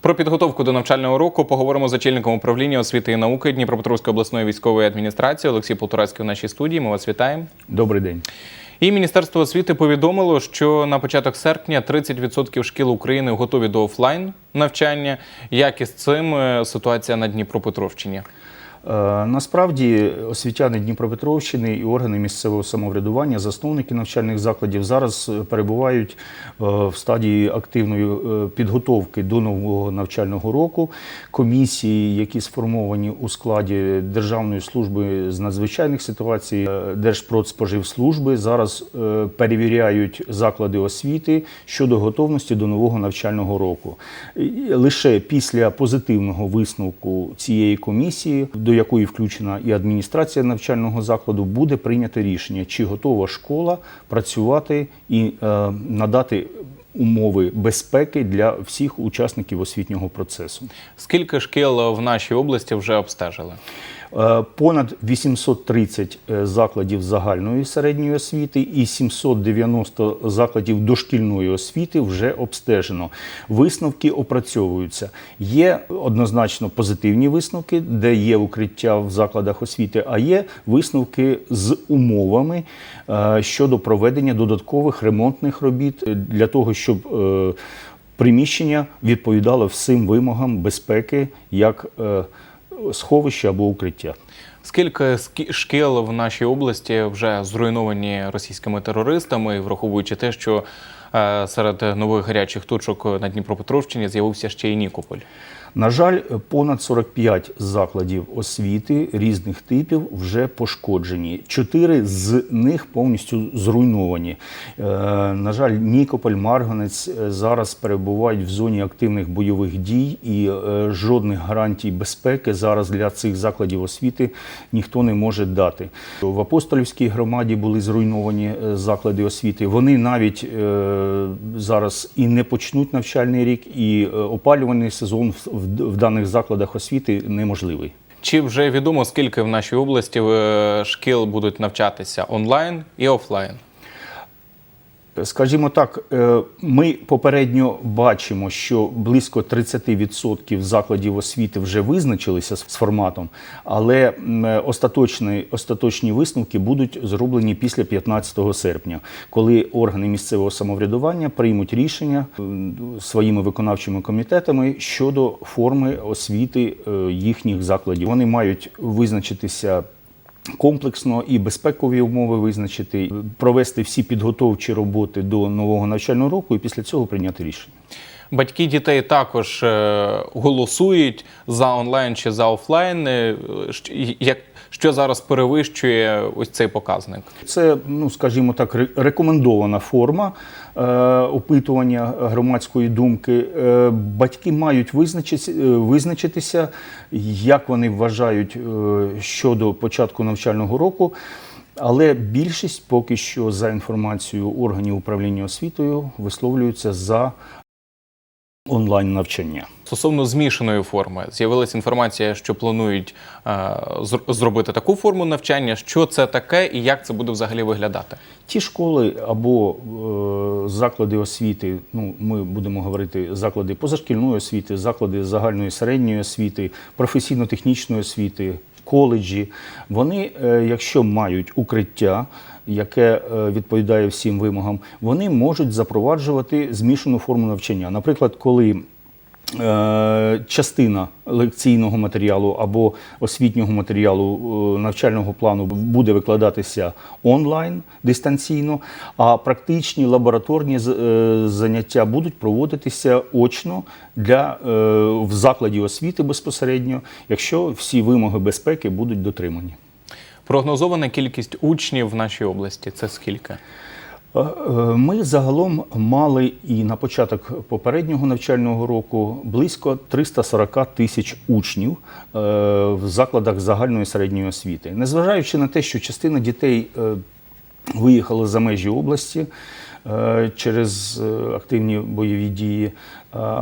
Про підготовку до навчального року поговоримо з очільником управління освіти і науки Дніпропетровської обласної військової адміністрації Олексій Полторацький у нашій студії. Ми вас вітаємо. Добрий день. І Міністерство освіти повідомило, що на початок серпня 30% шкіл України готові до офлайн навчання. Як із цим е, ситуація на Дніпропетровщині? Е, Насправді освітяни Дніпропетровщини і органи місцевого самоврядування, засновники навчальних закладів зараз е, перебувають е, в стадії активної підготовки до нового навчального року. Комісії, які сформовані у складі Державної служби з надзвичайних ситуацій, Держпродспоживслужби, зараз перевіряють заклади освіти щодо готовності до нового навчального року. Лише після позитивного висновку цієї комісії, до якої включена і адміністрація навчального закладу, буде прийнято рішення, чи готова школа працювати і е, надати умови безпеки для всіх учасників освітнього процесу. Скільки шкіл в нашій області вже обстежили? Е, Понад 830 закладів загальної середньої освіти і 790 закладів дошкільної освіти вже обстежено. Висновки опрацьовуються. Є однозначно позитивні висновки, де є укриття в закладах освіти, а є висновки з умовами е, щодо проведення додаткових ремонтних робіт е, для того, щоб е, приміщення відповідало всім вимогам безпеки як сховище або укриття. Скільки скі- шкіл в нашій області вже зруйновані російськими терористами, враховуючи те, що е, серед нових гарячих точок на Дніпропетровщині з'явився ще й Нікополь? На жаль, понад 45 закладів освіти різних типів вже пошкоджені. Чотири з них повністю зруйновані. Е, На жаль, Нікополь, Марганець е, зараз перебувають в зоні активних бойових дій, і е, жодних гарантій безпеки зараз для цих закладів освіти ніхто не може дати. В Апостолівській громаді були зруйновані заклади освіти. Вони навіть зараз і не почнуть навчальний рік, і опалювальний сезон в, в, даних закладах освіти неможливий. Чи вже відомо, скільки в нашій області е, шкіл будуть навчатися онлайн і офлайн? Скажімо так, е, ми попередньо бачимо, що близько 30% закладів освіти вже визначилися з форматом, але остаточні, остаточні висновки будуть зроблені після 15 серпня, коли органи місцевого самоврядування приймуть рішення своїми виконавчими комітетами щодо форми освіти е, їхніх закладів. Вони мають визначитися комплексно і безпекові умови визначити, провести всі підготовчі роботи до нового навчального року і після цього прийняти рішення. Батьки дітей також е, голосують за онлайн чи за офлайн. Е, Як що зараз перевищує ось цей показник? Це, ну скажімо так, рекомендована форма е, опитування громадської думки. Е, батьки мають визначитися, визначитися, як вони вважають е, щодо початку навчального року. Але більшість поки що за інформацією органів управління освітою висловлюються за онлайн навчання. Стосовно змішаної форми, з'явилася інформація, що планують е, зробити таку форму навчання. Що це таке і як це буде взагалі виглядати? Ті школи або е, заклади освіти, ну ми будемо говорити заклади позашкільної освіти, заклади загальної середньої освіти, професійно-технічної освіти, коледжі, вони, е, якщо мають укриття, яке е, відповідає всім вимогам, вони можуть запроваджувати змішану форму навчання. Наприклад, коли частина лекційного матеріалу або освітнього матеріалу е, навчального плану буде викладатися онлайн дистанційно, а практичні лабораторні е, заняття будуть проводитися очно для е, в закладі освіти безпосередньо, якщо всі вимоги безпеки будуть дотримані. Прогнозована кількість учнів в нашій області це скільки? Е, Ми загалом мали і на початок попереднього навчального року близько 340 тисяч учнів е, в закладах загальної середньої освіти. Незважаючи на те, що частина дітей е, виїхала за межі області через активні бойові дії,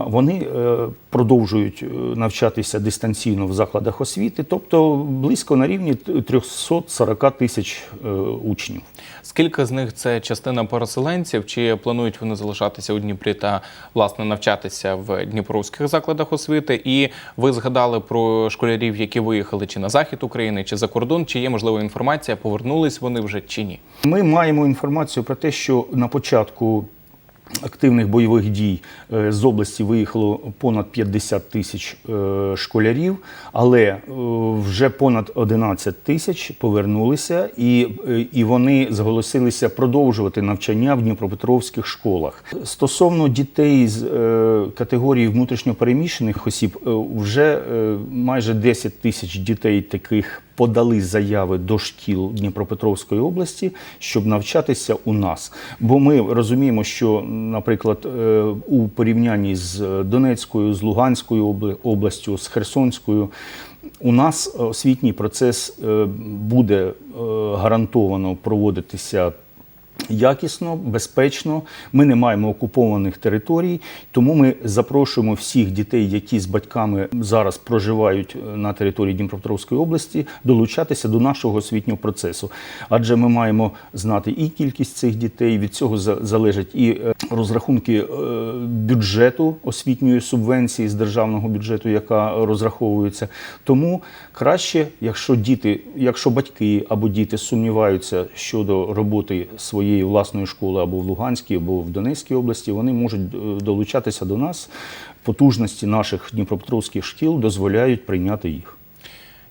Вони е, продовжують е, навчатися дистанційно в закладах освіти, тобто близько на рівні 340 тисяч е, учнів. Скільки з них це частина переселенців? Чи планують вони залишатися у Дніпрі та власне навчатися в дніпровських закладах освіти? І ви згадали про школярів, які виїхали чи на захід України, чи за кордон? Чи є можлива інформація? Повернулись вони вже чи ні? Ми маємо інформацію про те, що на початку активних бойових дій е, з області виїхало понад 50 тисяч е, школярів, але е, вже понад 11 тисяч повернулися, і, і вони зголосилися продовжувати навчання в Дніпропетровських школах. Стосовно дітей з категорії внутрішньопереміщених осіб, вже майже 10 тисяч дітей таких подали заяви до шкіл Дніпропетровської області, щоб навчатися у нас. Бо ми розуміємо, що, наприклад, е, у порівнянні з Донецькою, з Луганською обла- областю, з Херсонською. У нас освітній процес е, буде е, гарантовано проводитися якісно, безпечно. Ми не маємо окупованих територій, тому ми запрошуємо всіх дітей, які з батьками зараз проживають е, на території Дніпропетровської області, долучатися до нашого освітнього процесу. Адже ми маємо знати і кількість цих дітей, від цього залежать і е, розрахунки е, бюджету освітньої субвенції з державного бюджету, яка розраховується. Тому краще, якщо діти, якщо батьки або діти сумніваються щодо роботи своєї власної школи або в Луганській, або в Донецькій області, вони можуть е, долучатися до нас. Потужності наших дніпропетровських шкіл дозволяють прийняти їх.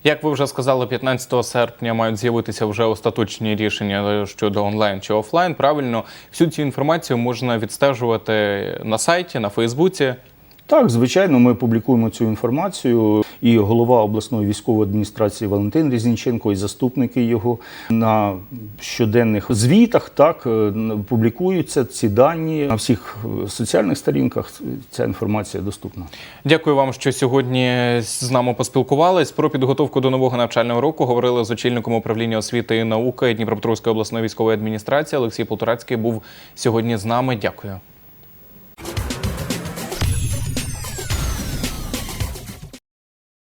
Як ви вже сказали, 15 серпня мають з'явитися вже остаточні рішення щодо онлайн чи офлайн. Правильно, всю цю інформацію можна відстежувати на сайті, на Фейсбуці. Так, звичайно, ми публікуємо цю інформацію. І голова обласної військової адміністрації Валентин Різніченко, і заступники його на щоденних звітах так е, публікуються ці дані на всіх е, соціальних сторінках. Ця інформація доступна. Дякую вам, що сьогодні з нами поспілкувались. Про підготовку до нового навчального року говорили з очільником управління освіти і науки Дніпропетровської обласної військової адміністрації. Олексій Полторацький був сьогодні з нами. Дякую.